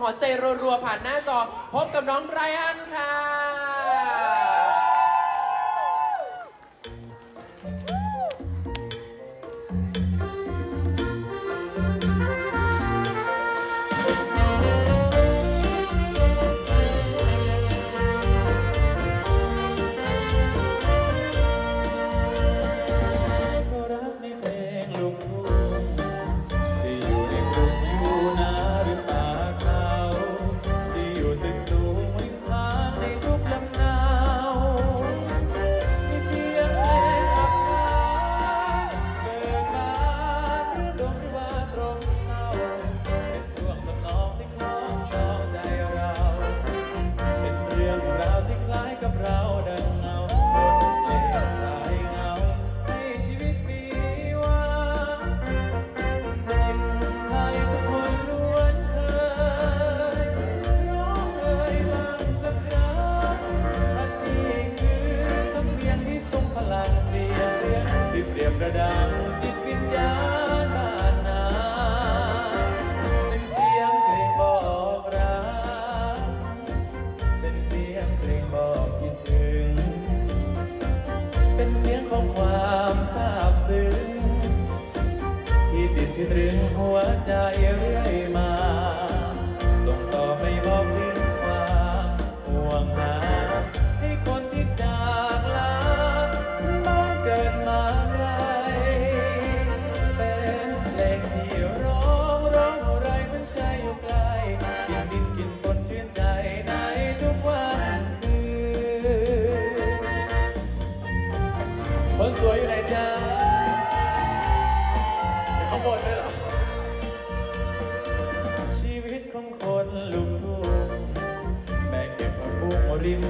หัวใจรัวๆผ่านหน้าจอ พบกับน้องไรอันค่ะ ระดังจิตวิญญาณบ้านเป็นเสียงเพลงบอกรักเป็นเสียงเพลงบอกคิดถึง เป็นเสียงของความซาบซึ้งที่ติดที่ตรึงหัวใจเรื่อ สวยอยู่ไหนจ้าจะข้างบนด้วยเหรอ ชีวิตของคนลุกทุ่งแม่เก็บผักบุ้งริม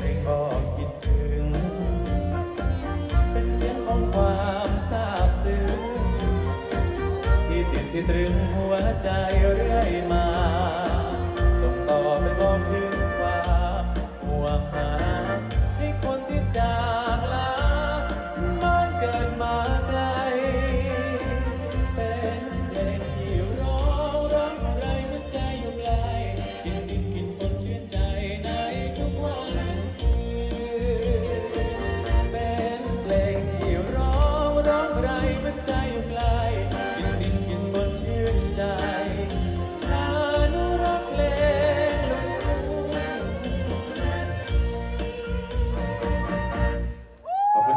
ไรกคิดถึง เป็นเสียของความซาบซึ้งที่ติดที่ตรึงหัวใจเรื่อยมา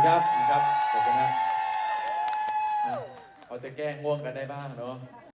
ครับนะครับขอบคุณครับเราจะแก้ง่วงกันได้บ้างเนาะ